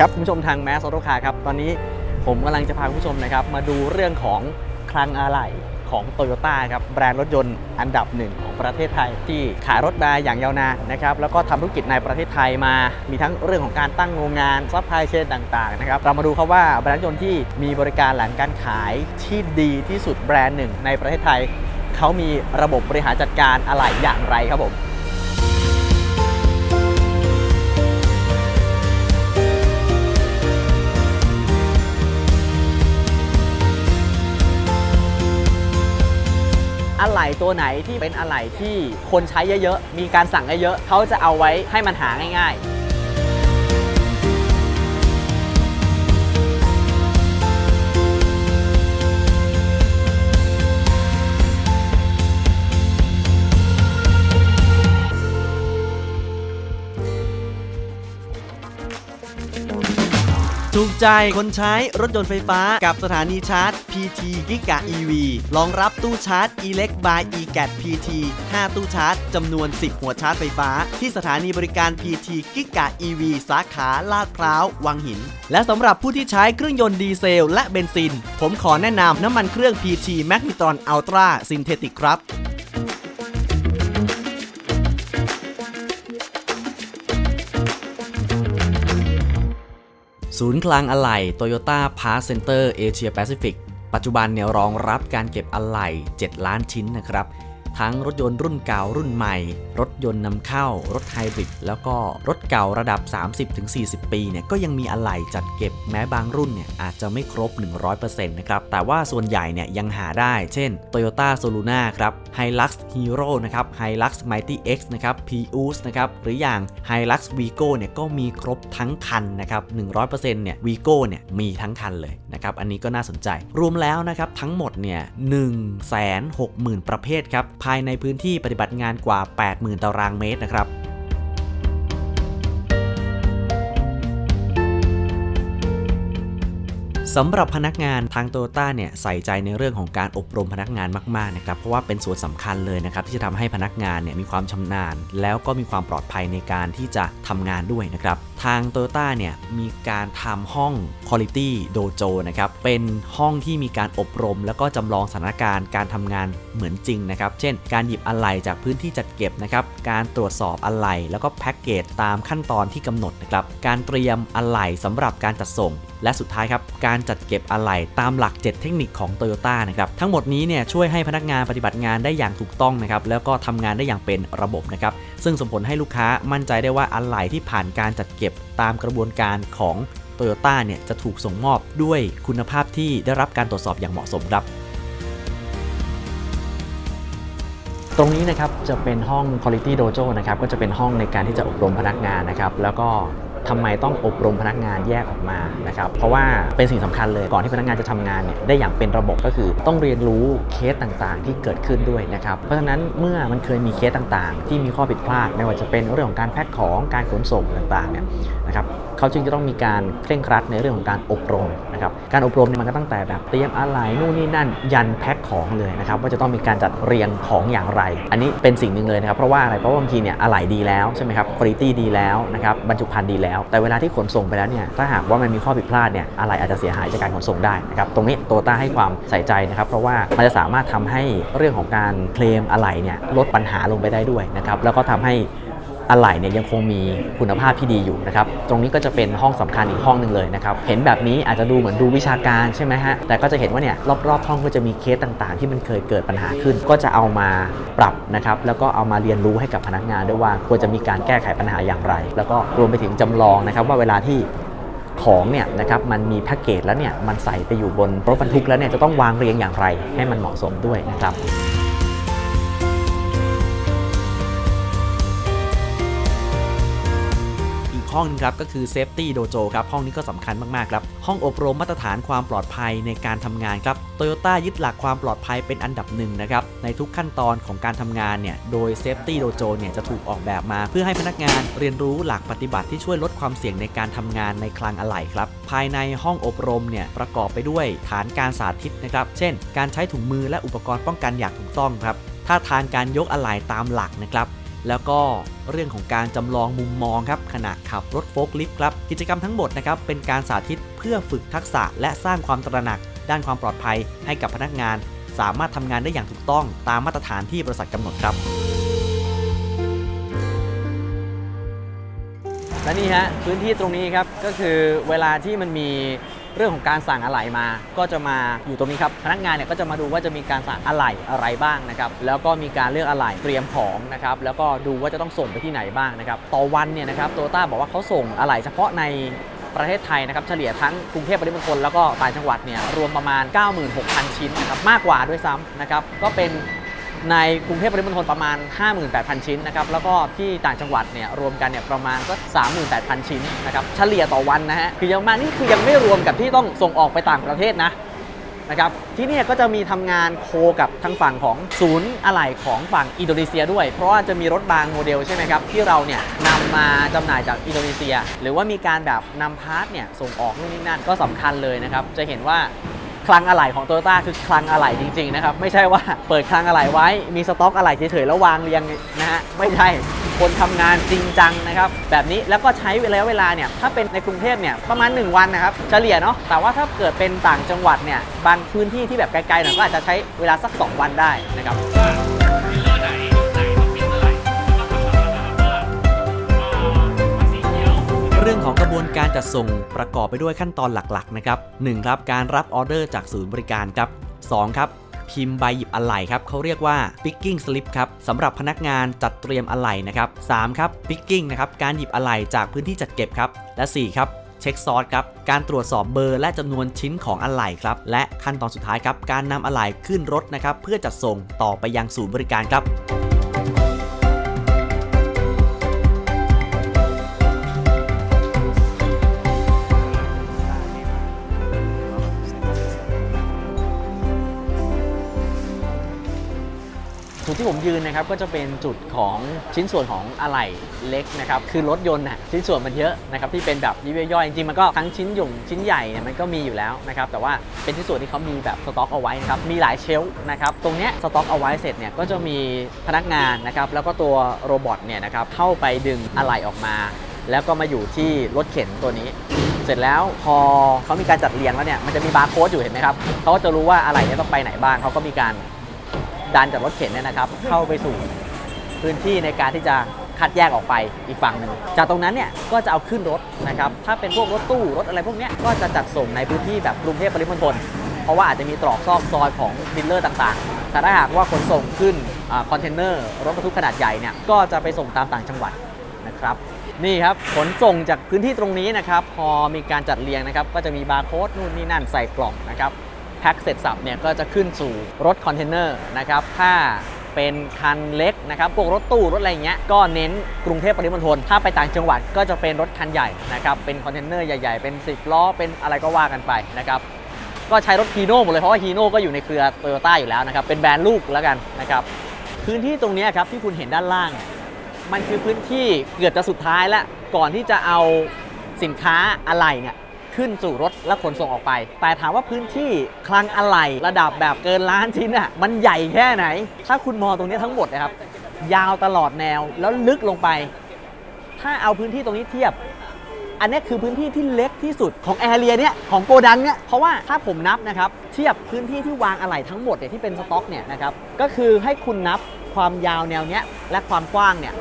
ครับคุณผู้ชมทางแมสโตคาครับ ตอนนี้ผมกำลังจะพาคุณผู้ชมนะครับ มาดูเรื่องของคลังอะไหล่ของโตโยต้าครับแบรนด์รถยนต์อันดับหนึ่งของประเทศไทย ที่ขายรถมาอย่างยาวนานนะครับแล้วก็ทำธุรกิจในประเทศไทยมา มีทั้งเรื่องของการตั้งโรงงานซัพพลายเชนต่างๆนะครับเรามาดูครับว่าแบรนด์รถยนต์ที่มีบริการหลังการขายที่ดีที่สุดแบรนด์หนึ่งในประเทศไทย เขามีระบบบริหารจัดการอะไหล่อย่างไรครับผม อะไหล่ตัวไหนที่เป็นอะไหล่ที่คนใช้เยอะๆ มีการสั่งเยอะๆเขาจะเอาไว้ให้มันหาง่าย ๆ ถูกใจคนใช้รถยนต์ไฟฟ้ากับสถานีชาร์จ PT Giga EV รองรับตู้ชาร์จ Elect by eGat PT 5 ตู้ชาร์จจำนวน 10 หัวชาร์จไฟฟ้า ที่สถานีบริการ PT Giga EV สาขาลาดพร้าววังหิน และสำหรับผู้ที่ใช้เครื่องยนต์ดีเซลและเบนซิน ผมขอแนะนำน้ำมันเครื่อง PT Magnetron Ultra Synthetic ครับ ศูนย์กลางอะไหล่ Toyota Parts Center Asia Pacific ปัจจุบันเนี่ยรองรับการเก็บอะไหล่ 7 ล้านชิ้นนะครับ ทั้งรถยนต์รุ่นเก่ารุ่นใหม่ รถยนต์นำเข้า รถไฮบริดแล้วก็รถเก่าระดับ 30-40 ปีเนี่ยก็ยังมีอะไหล่จัดเก็บแม้บางรุ่นเนี่ยอาจจะไม่ครบ 100%นะครับแต่ว่าส่วนใหญ่เนี่ยยังหาได้ เช่น Toyota Soluna ครับ Hilux Hero นะครับ Hilux Mighty X นะครับ Prius นะครับหรืออย่าง Hilux Vigo เนี่ยก็มีครบทั้งคันนะครับ 100%เนี่ย Vigo เนี่ยมีทั้งคันเลย นะครับ อันนี้ก็น่าสนใจ รวมแล้วนะครับทั้งหมดเนี่ย160,000 ประเภทครับ ภายในพื้นที่ปฏิบัติงานกว่า 80,000 ตารางเมตรนะครับ สำหรับพนักงานทางโตโยต้าเนี่ยใส่ใจในเรื่องของการอบรมพนักงานมากๆนะครับเพราะว่าเป็นส่วนสำคัญเลยนะครับที่จะทำให้พนักงานเนี่ยมีความชำนาญ แล้วก็มีความปลอดภัยในการที่จะทำงานด้วยนะครับทางโตโยต้าเนี่ยมีการทำห้อง Quality Dojo นะครับเป็นห้องที่มีการอบรม แล้วก็จำลองสถานการณ์การทำงานเหมือนจริงนะครับเช่น การหยิบอะไหล่จากพื้นที่จัดเก็บนะครับการตรวจสอบอะไหล่แล้วก็แพ็กเกจตามขั้นตอนที่กำหนดนะครับการเตรียมอะไหล่สำหรับการจัดส่ง และสุดท้ายครับการจัดเก็บอะไหล่ตามหลัก 7 เทคนิคของ Toyota นะครับทั้งหมดนี้เนี่ยช่วยให้พนักงานปฏิบัติงานได้อย่างถูกต้องนะครับแล้วก็ทำงานได้อย่างเป็นระบบนะครับซึ่งส่งผลให้ลูกค้ามั่นใจได้ว่าอะไหล่ที่ผ่านการจัดเก็บตามกระบวนการของ Toyota เนี่ยจะถูกส่งมอบด้วยคุณภาพที่ได้รับการตรวจสอบอย่างเหมาะสมครับ ตรงนี้นะครับจะเป็นห้อง Quality Dojo นะครับก็จะเป็นห้องในการที่จะอบรมพนักงานนะครับ แล้วก็ ทำไมต้องอบรมพนักงานแยกออกมานะครับเพราะว่าเป็นสิ่งสำคัญเลยก่อนที่พนักงานจะทำงานเนี่ยได้อย่างเป็นระบบก็คือต้องเรียนรู้เคสต่างๆ ที่เกิดขึ้นด้วยนะครับเพราะฉะนั้นเมื่อมันเคยมีเคสต่างๆ ที่มีข้อผิดพลาดไม่ว่าจะเป็นเรื่องของการแพ็คของการขนส่งต่างๆเนี่ยนะครับ เขาจึงจะต้องมีการเคร่งครัดในเรื่องของการอบรมนะครับการอบรมเนี่ยมันก็ตั้งแต่แบบเตรียมอะไรนู่นนี่นั่นยันแพ็คของเลยนะครับว่าจะต้องมีการจัดเรียงของอย่างไร อันนี้เป็นสิ่งหนึ่งเลยนะครับเพราะว่าอะไรเพราะว่าบางทีเนี่ยอะไหล่ดีแล้วใช่ไหมครับคุณภาพดีแล้วนะครับบรรจุภัณฑ์ดีแล้ว แต่เวลาที่ขนส่งไปแล้วเนี่ยถ้าหากว่ามันมีข้อผิดพลาดเนี่ยอะไหล่อาจจะเสียหายจากการขนส่งได้นะครับตรงนี้โตต้าให้ความใส่ใจนะครับเพราะว่ามันจะสามารถทำให้เรื่องของการเคลมอะไหล่เนี่ยลดปัญหาลงไปได้ด้วยนะครับแล้วก็ทำให้ อะไหล่เนี่ยยังคงมีคุณภาพที่ดีอยู่นะครับ ตรงนี้ก็จะเป็นห้องสำคัญอีกห้องหนึ่งเลยนะครับ เห็นแบบนี้อาจจะดูเหมือนดูวิชาการใช่ไหมฮะ แต่ก็จะเห็นว่าเนี่ยรอบๆห้องก็จะมีเคสต่างๆ ที่มันเคยเกิดปัญหาขึ้น ก็จะเอามาปรับนะครับ แล้วก็เอามาเรียนรู้ให้กับพนักงานด้วยว่าควรจะมีการแก้ไขปัญหาอย่างไร แล้วก็รวมไปถึงจำลองนะครับว่าเวลาที่ของเนี่ยนะครับมันมีแพ็กเกจแล้วเนี่ยมันใส่ไปอยู่บนรถบรรทุกแล้วเนี่ยจะต้องวางเรียงอย่างไรให้มันเหมาะสมด้วยนะครับ ห้องนึงครับก็คือ Safety Dojo ครับห้องนี้ก็สำคัญมากๆครับห้องอบรมมาตรฐานความปลอดภัยในการทำงานครับ Toyota ยึดหลักความปลอดภัยเป็นอันดับหนึ่งนะครับในทุกขั้นตอนของการทำงานเนี่ยโดย Safety Dojo เนี่ยจะถูกออกแบบมา เพื่อให้พนักงานเรียนรู้หลักปฏิบัติที่ช่วยลดความเสี่ยงในการทำงานในคลังอะไหล่ครับภายในห้องอบรมเนี่ยประกอบไปด้วยฐานการสาธิตนะครับเช่น การใช้ถุงมือและอุปกรณ์ป้องกันอย่างถูกต้องครับท่าทางการยกอะไหล่ตามหลักนะครับ แล้วก็เรื่องของการจำลองมุมมองครับขณะขับรถโฟล์คลิฟต์ครับ กิจกรรมทั้งหมดนะครับเป็นการสาธิตเพื่อฝึกทักษะและสร้างความตระหนัก ด้านความปลอดภัยให้กับพนักงาน สามารถทำงานได้อย่างถูกต้อง ตามมาตรฐานที่บริษัทกำหนดครับ และนี่ฮะพื้นที่ตรงนี้ครับก็คือเวลาที่มันมี เรื่องของการสั่งอะไหล่มา ก็จะมาอยู่ตรงนี้ครับพนักงานเนี่ยก็จะมาดูว่าจะมีการสั่งอะไหล่อะไรบ้างนะครับแล้วก็มีการเลือกอะไหล่เตรียมของนะครับแล้วก็ดูว่าจะต้องส่งไปที่ไหนบ้างนะครับต่อวันเนี่ยนะครับโตต้าบอกว่าเขาส่งอะไหล่เฉพาะในประเทศไทยนะครับเฉลี่ยทั้งกรุงเทพปริมณฑลแล้วก็ต่างจังหวัดเนี่ยรวมประมาณ 96,000 ชิ้นนะครับมากกว่าด้วยซ้ำนะครับก็เป็น ในกรุงเทพปริมณฑลประมาณ 58,000 ชิ้นนะครับแล้วก็ที่ต่างจังหวัดเนี่ยรวมกันเนี่ยประมาณก็38,000 ชิ้นนะครับเฉลี่ยต่อวันนะฮะคือยังมานี่คือยังไม่รวมกับที่ต้องส่งออกไปต่างประเทศนะนะครับที่นี่ก็จะมีทำงานโคกับทางฝั่งของศูนย์อะไหล่ของฝั่งอินโดนีเซียด้วย เพราะว่าจะมีรถบางโมเดลใช่ไหมครับที่เราเนี่ยนำมาจำหน่ายจากอินโดนีเซีย หรือว่ามีการแบบนำพาร์ทเนี่ยส่งออกนู่นนี่นั่นก็สำคัญเลยนะครับจะเห็นว่า คลังอะไหล่ของโตโยต้าคือคลังอะไหล่จริงๆนะครับไม่ใช่ว่าเปิดคลังอะไหล่ไว้มีสต็อกอะไหล่เฉยๆแล้ววางเรียงนะฮะไม่ใช่คนทำงานจริงจังนะครับแบบนี้แล้วก็ใช้ระยะเวลาเนี่ยถ้าเป็นในกรุงเทพเนี่ยประมาณ 1 วันนะครับเฉลี่ยเนาะแต่ว่าถ้าเกิดเป็นต่างจังหวัดเนี่ยบางพื้นที่ที่แบบไกลๆหน่อยก็อาจจะใช้เวลาสัก 2 วันได้นะครับ รื่องของกระบวนการจัดส่งประกอบไปด้วยขั้นตอนหลักๆนะครับ 1 ครับการรับออเดอร์จากศูนย์บริการครับ 2 ครับพิมพ์ใบหยิบอะไหล่ครับเขาเรียกว่า picking slip ครับสำหรับพนักงานจัดเตรียมอะไหล่นะครับ 3 ครับ picking นะครับการหยิบอะไหล่จากพื้นที่จัดเก็บครับ และ 4 ครับเช็คซอสครับ การตรวจสอบเบอร์และจำนวนชิ้นของอะไหล่ครับ และขั้นตอนสุดท้ายครับ การนำอะไหล่ขึ้นรถนะครับ เพื่อจัดส่งต่อไปยังศูนย์บริการครับ ที่ผมยืนนะครับก็จะเป็นจุดของชิ้นส่วนของอะไหล่เล็กนะครับคือรถยนต์น่ะชิ้นส่วนมันเยอะนะครับที่เป็นแบบยิบย่อยจริงๆมันก็ทั้งชิ้นหยุ่งชิ้นใหญ่เนี่ยมันก็มีอยู่แล้วนะครับแต่ว่าเป็นชิ้นส่วนที่เขามีแบบสต็อกเอาไว้นะครับมีหลายเชลฟ์นะครับตรงเนี้ยสต็อกเอาไว้เสร็จเนี่ยก็จะมีพนักงานนะครับแล้วก็ตัวโรบอทเนี่ยนะครับเข้าไปดึงอะไหล่ออกมา แล้วก็มาอยู่ที่รถเข็นตัวนี้เสร็จแล้วพอเขามีการจัดเรียงแล้วเนี่ยมันจะมีบาร์โค้ดอยู่เห็นไหมครับเขาก็จะรู้ว่าอะไรเนี่ยต้องไปไหนบ้างเขาก็มีการ ดันจากรถเข็นเนี่ยนะครับเข้าไปสู่พื้นที่ในการที่จะคัดแยกออกไปอีกฝั่งหนึ่งจากตรงนั้นเนี่ยก็จะเอาขึ้นรถนะครับถ้าเป็นพวกรถตู้รถอะไรพวกนี้ก็จะจัดส่งในพื้นที่แบบกรุงเทพปริมณฑลเพราะว่าอาจจะมีตรอกซอกซอยของดิลเลอร์ต่างๆ แต่ถ้าหากว่าขนส่งขึ้นคอนเทนเนอร์รถบรรทุกขนาดใหญ่เนี่ยก็จะไปส่งตามต่างจังหวัดนะครับนี่ครับขนส่งจากพื้นที่ตรงนี้นะครับ พอมีการจัดเรียงนะครับ ก็จะมีบาร์โค้ดนู่นนี่นั่นใส่กล่องนะครับ พ็คเสร็จสับเนี่ยก็จะขึ้นสู่รถคอนเทนเนอร์นะครับถ้าเป็นคันเล็กนะครับพวกรถตู้รถอะไรเงี้ยก็เน้นกรุงเทพปริมณฑลถ้าไปต่างจังหวัดก็จะเป็นรถคันใหญ่นะครับเป็นคอนเทนเนอร์ใหญ่ๆ เป็น 10 ล้อ เป็นอะไรก็ว่ากันไปนะครับก็ใช้รถฮีโน่หมดเลย เพราะว่าฮีโน่ก็อยู่ในเครือโตโยต้าอยู่แล้วนะครับ เป็นแบรนด์ลูกแล้วกันนะครับ พื้นที่ตรงนี้ครับที่คุณเห็นด้านล่าง มันคือพื้นที่เกือบจะสุดท้ายแล้ว ก่อนที่จะเอาสินค้าอะไหล่เนี่ย ขึ้นสู่รถและขนส่งออกไป แต่ถามว่าพื้นที่คลังอะไหล่ระดับแบบเกินล้านชิ้นอะมันใหญ่แค่ไหน ถ้าคุณมองตรงนี้ทั้งหมดนะครับ ยาวตลอดแนวแล้วลึกลงไป ถ้าเอาพื้นที่ตรงนี้เทียบ อันนี้คือพื้นที่ที่เล็กที่สุดของแอเรียเนี้ยของโกดังเนี้ยเพราะว่าถ้าผมนับนะครับเทียบพื้นที่ที่วางอะไหล่ทั้งหมดเนี่ยที่เป็นสต็อกเนี่ยนะครับก็คือให้คุณนับความยาวแนวเนี้ยและความกว้างเนี่ย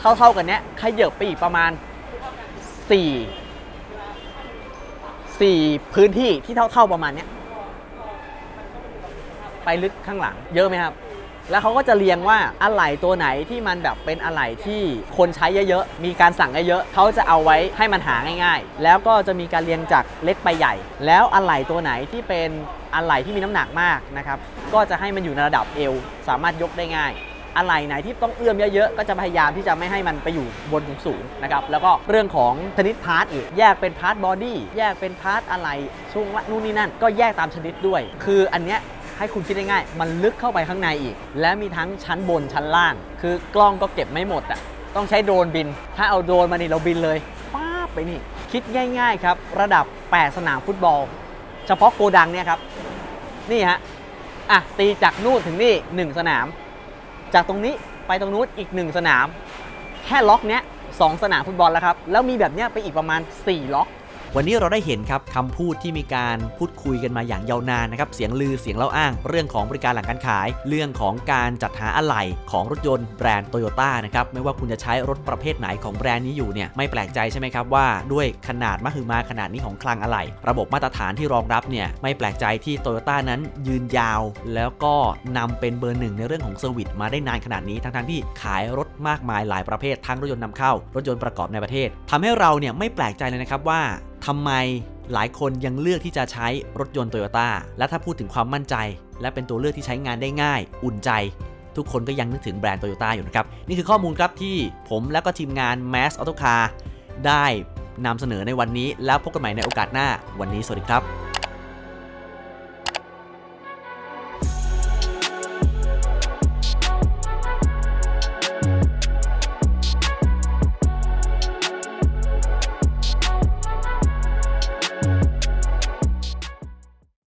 เท่าๆกันเนี้ยขยับไปอีกประมาณ4 4พื้นที่ที่เท่าๆประมาณเนี้ยไปลึกข้างหลัง เยอะไหมครับ แล้วเขาก็จะเรียงว่าอะไหล่ตัวไหนที่มันแบบเป็นอะไหล่ที่คนใช้เยอะๆ มีการสั่งเยอะๆเขาจะเอาไว้ให้มันหาง่าย ๆ แล้วก็จะมีการเรียงจากเล็กไปใหญ่ แล้วอะไหล่ตัวไหนที่เป็นอะไหล่ที่มีน้ำหนักมากนะครับ ก็จะให้มันอยู่ในระดับเอว สามารถยกได้ง่าย อะไหล่ไหนที่ต้องเอื้อมเยอะๆ ก็จะพยายามที่จะไม่ให้มันไปอยู่บนสูงๆนะครับ แล้วก็เรื่องของชนิดพาร์ทอีก แยกเป็นพาร์ทบอดี้ แยกเป็นพาร์ทอะไหล่ช่วงละนู่นนี่นั่น ก็แยกตามชนิดด้วย คืออันเนี้ยให้คุณคิดง่ายมันลึกเข้าไปข้างในอีก และมีทั้งชั้นบนชั้นล่าง คือกล้องก็เก็บไม่หมดอะ ต้องใช้โดรนบิน ถ้าเอาโดรนมานี่เราบินเลยป้าบไปนี่ คิดง่าย ๆ ครับ ระดับ 8 สนามฟุตบอล เฉพาะโกดังเนี่ยครับ นี่ฮะ อะ ตีจากนู่นถึงนี่ 1 สนาม จากตรงนี้ไปตรงนู้นอีกหนึ่งสนาม แค่ล็อกเนี้ยสองสนามฟุตบอลแล้วครับ แล้วมีแบบเนี้ยไปอีกประมาณ 4 ล็อก วันนี้เราได้เห็นครับคำพูดที่มีการพูดคุยกันมาอย่างยาวนานนะครับ เสียงลือเสียงเล่าอ้าง เรื่องของบริการหลังการขาย เรื่องของการจัดหาอะไหล่ของรถยนต์แบรนด์โตโยต้านะครับ ไม่ว่าคุณจะใช้รถประเภทไหนของแบรนด์นี้อยู่เนี่ยไม่แปลกใจใช่ไหมครับว่าด้วยขนาดมหึมาขนาดนี้ของคลังอะไหล่ระบบมาตรฐานที่รองรับเนี่ยไม่แปลกใจที่โตโยต้านั้นยืนยาว แล้วก็นำเป็นเบอร์หนึ่งในเรื่องของเซอร์วิสมาได้นานขนาดนี้ทั้งๆที่ขายรถมากมายหลายประเภททั้งรถยนต์นำเข้า รถยนต์ประกอบในประเทศทำให้เราเนี่ยไม่แปลกใจเลยนะครับว่าทำไมหลายคนยังเลือกที่จะใช้รถยนต์โตโยต้าและถ้าพูดถึงความมั่นใจ และเป็นตัวเลือกที่ใช้งานได้ง่าย อุ่นใจ ทุกคนก็ยังนึกถึงแบรนด์โตโยต้าอยู่นะครับ นี่คือข้อมูลครับที่ผมและก็ทีมงาน Mass Auto Car ได้นำเสนอในวันนี้แล้วพบกันใหม่ในโอกาสหน้าวันนี้สวัสดีครับ